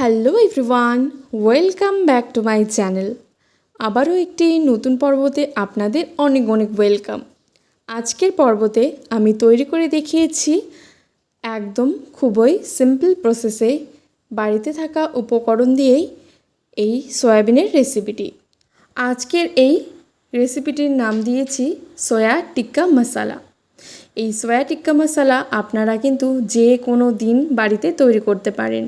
Hello everyone welcome back to my channel আবারও একটি নতুন পর্বতে আপনাদের অনেক অনেক ওয়েলকাম আজকের পর্বতে আমি তৈরি করে দেখিয়েছি একদম খুবই সিম্পল প্রসেসে বাড়িতে থাকা উপকরণ দিয়েই এই সয়াবিনের রেসিপিটি আজকের এই রেসিপিটির নাম দিয়েছি সয়া টিক্কা মশালা এই সয়া টিক্কা মশালা আপনারা কিন্তু যে কোনো দিন বাড়িতে তৈরি করতে পারেন।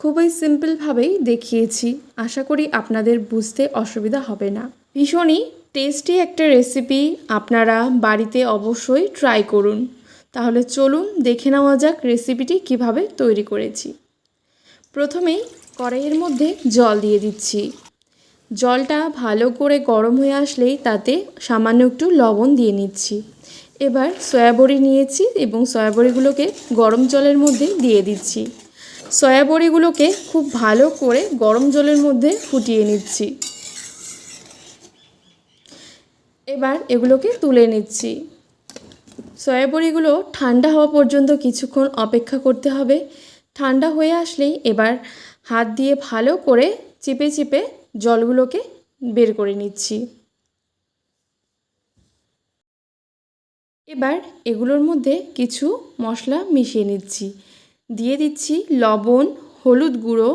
খুবই সিম্পলভাবেই দেখিয়েছি। আশা করি আপনাদের বুঝতে অসুবিধা হবে না। ভীষণই টেস্টি একটা রেসিপি আপনারা বাড়িতে অবশ্যই ট্রাই করুন। তাহলে চলুন দেখে নেওয়া যাক রেসিপিটি কীভাবে তৈরি করেছি। প্রথমেই কড়াইয়ের মধ্যে জল দিয়ে দিচ্ছি। জলটা ভালো করে গরম হয়ে আসলেই তাতে সামান্য একটু লবণ দিয়ে নিচ্ছি। এবার সয়াবড়ি নিয়েছি এবং সয়াবড়িগুলোকে গরম জলের মধ্যে দিয়ে দিচ্ছি। সয়াবড়িগুলোকে খুব ভালো করে গরম জলের মধ্যে ফুটিয়ে নিচ্ছি। এবার এগুলোকে তুলে নিচ্ছি। সয়াবড়িগুলো ঠান্ডা হওয়া পর্যন্ত কিছুক্ষণ অপেক্ষা করতে হবে। ঠান্ডা হয়ে আসলেই এবার হাত দিয়ে ভালো করে চিপে চিপে জলগুলোকে বের করে নিচ্ছি। এবার এগুলোর মধ্যে কিছু মশলা মিশিয়ে নিচ্ছি। দিয়ে দিচ্ছি লবণ, হলুদ গুঁড়ো,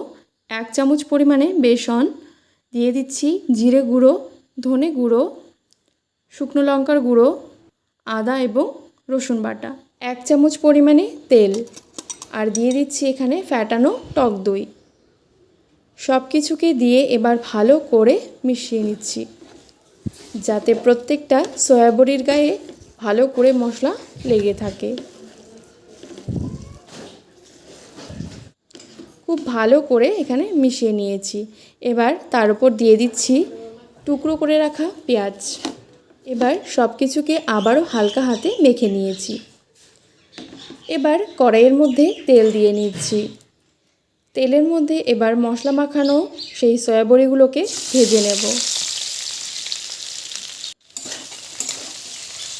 এক চামচ পরিমাণে বেসন, দিয়ে দিচ্ছি জিরে গুঁড়ো, ধনে গুঁড়ো, শুকনো লঙ্কার গুঁড়ো, আদা এবং রসুন বাটা, এক চামচ পরিমাণে তেল, আর দিয়ে দিচ্ছি এখানে ফ্যাটানো টক দই। সব কিছুকে দিয়ে এবার ভালো করে মিশিয়ে নিচ্ছি, যাতে প্রত্যেকটা সয়াবড়ির গায়ে ভালো করে মশলা লেগে থাকে। খুব ভালো করে এখানে মিশিয়ে নিয়েছি। এবার তার উপর দিয়ে দিচ্ছি টুকরো করে রাখা পেঁয়াজ। এবার সব কিছুকে আবারও হালকা হাতে মেখে নিয়েছি। এবার কড়াইয়ের মধ্যে তেল দিয়ে নিচ্ছি। তেলের মধ্যে এবার মশলা মাখানো সেই সয়াবড়িগুলোকে ভেজে নেব।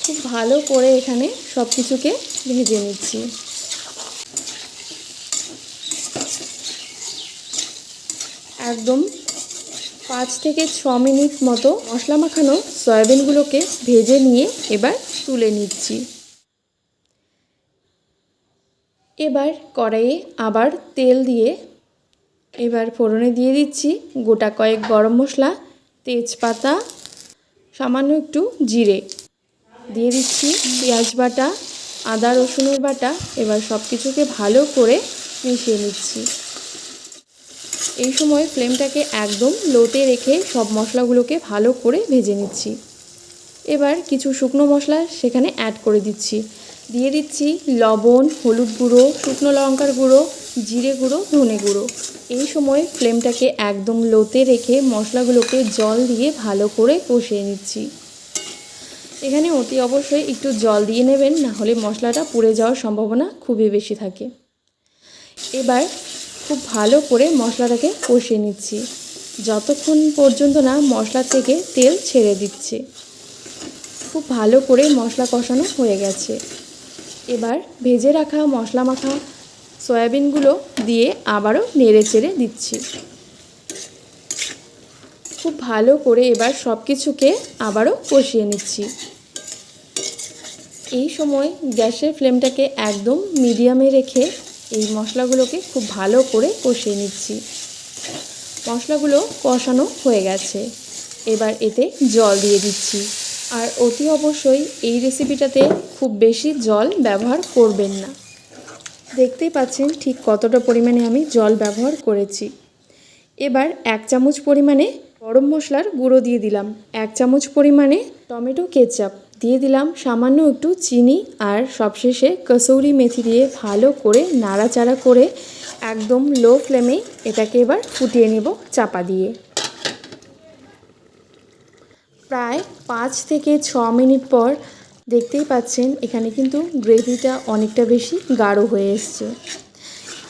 খুব ভালো করে এখানে সব কিছুকে ভেজে নিচ্ছি। একদম পাঁচ থেকে ছ মিনিট মতো মশলা মাখানো সয়াবিনগুলোকে ভেজে নিয়ে এবার তুলে নিচ্ছি। এবার কড়াইয়ে আবার তেল দিয়ে এবার ফোড়নে দিয়ে দিচ্ছি গোটা কয়েক গরম মশলা, তেজপাতা, সামান্য একটু জিরে। দিয়ে দিচ্ছি পেঁয়াজ বাটা, আদা রসুনের বাটা, এবার সব কিছুকে ভালো করে মিশিয়ে নিচ্ছি। এই সময় ফ্লেমটাকে একদম লোতে রেখে সব মশলাগুলোকে ভালো করে ভেজে নিচ্ছি। এবার কিছু শুকনো মশলা সেখানে অ্যাড করে দিচ্ছি। দিয়ে দিচ্ছি লবণ, হলুদ গুঁড়ো, শুকনো লঙ্কার গুঁড়ো, জিরে গুঁড়ো, ধনে গুঁড়ো। এই সময় ফ্লেমটাকে একদম লোতে রেখে মশলাগুলোকে জল দিয়ে ভালো করে কষিয়ে নিচ্ছি। এখানে অতি অবশ্যই একটু জল দিয়ে নেবেন, না হলে মশলাটা পুড়ে যাওয়ার সম্ভাবনা খুবই বেশি থাকে। এবার খুব ভালো করে মশলাটাকে কষিয়ে নিচ্ছি। যতক্ষণ পর্যন্ত না মশলা থেকে তেল ছেড়ে দিচ্ছে। খুব ভালো করে মশলা কষানো হয়ে গেছে। এবার ভেজে রাখা মশলা মাখা সয়াবিনগুলো দিয়ে আবারও নেড়ে চেড়ে দিচ্ছি। খুব ভালো করে এবার সব কিছুকে আবারও কষিয়ে নিচ্ছি। এই সময় গ্যাসের ফ্লেমটাকে একদম মিডিয়ামে রেখে এই মশলাগুলোকে খুব ভালো করে কষিয়ে নিচ্ছি। মশলাগুলো কষানো হয়ে গেছে। এবার এতে জল দিয়ে দিচ্ছি। আর অতি অবশ্যই এই রেসিপিটাতে খুব বেশি জল ব্যবহার করবেন না। দেখতেই পাচ্ছেন ঠিক কতটা পরিমাণে আমি জল ব্যবহার করেছি। এবার এক চামচ পরিমাণে গরম মশলার গুঁড়ো দিয়ে দিলাম। এক চামচ পরিমাণে টমেটো কেচাপ। দিয়ে দিলাম সামান্য একটু চিনি আর সবশেষে কসৌরি মেথি দিয়ে ভালো করে নাড়াচাড়া করে একদম লো ফ্লেমে এটাকে এবার ফুটিয়ে নেব চাপা দিয়ে। প্রায় পাঁচ থেকে ছ মিনিট পর দেখতেই পাচ্ছেন এখানে কিন্তু গ্রেভিটা অনেকটা বেশি গাঢ় হয়ে এসছে।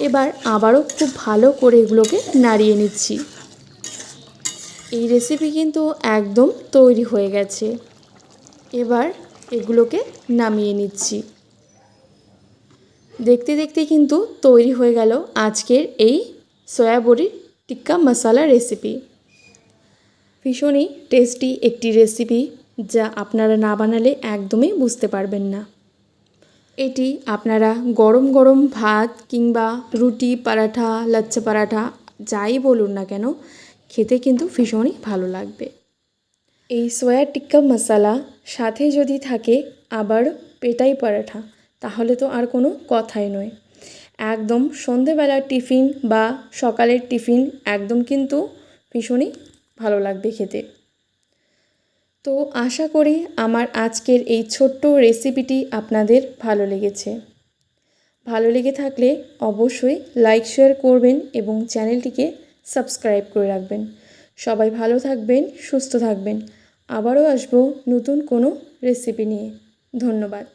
এবার আবারও খুব ভালো করে এগুলোকে নাড়িয়ে নিচ্ছি। এই রেসিপি কিন্তু একদম তৈরি হয়ে গেছে। এবার এগুলোকে নামিয়ে নিচ্ছি। দেখতে দেখতে কিন্তু তৈরি হয়ে গেল আজকের এই সয়াবড়ির টিক্কা মশালা রেসিপি ভীষণই টেস্টি একটি রেসিপি যা আপনারা না বানালে একদমই বুঝতে পারবেন না। এটি আপনারা গরম গরম ভাত কিংবা রুটি, পরাঠা লাচ্ছা পরাঠা, যাই বলুন না কেন, খেতে কিন্তু ভীষণই ভালো লাগবে। এই সয়া টিক্কা মশালা সাথে যদি থাকে আবার পেটাই পরাঠা, তাহলে তো আর কোনো কথাই নয়। একদম সন্ধেবেলার টিফিন বা সকালের টিফিন একদম কিন্তু ভীষণই ভালো লাগবে খেতে। তো আশা করি আমার আজকের এই ছোট্ট রেসিপিটি আপনাদের ভালো লেগেছে। ভালো লেগে থাকলে অবশ্যই লাইক শেয়ার করবেন এবং চ্যানেলটিকে সাবস্ক্রাইব করে রাখবেন। সবাই ভালো থাকবেন, সুস্থ থাকবেন। আবারও আসব নতুন কোনো রেসিপি নিয়ে। ধন্যবাদ।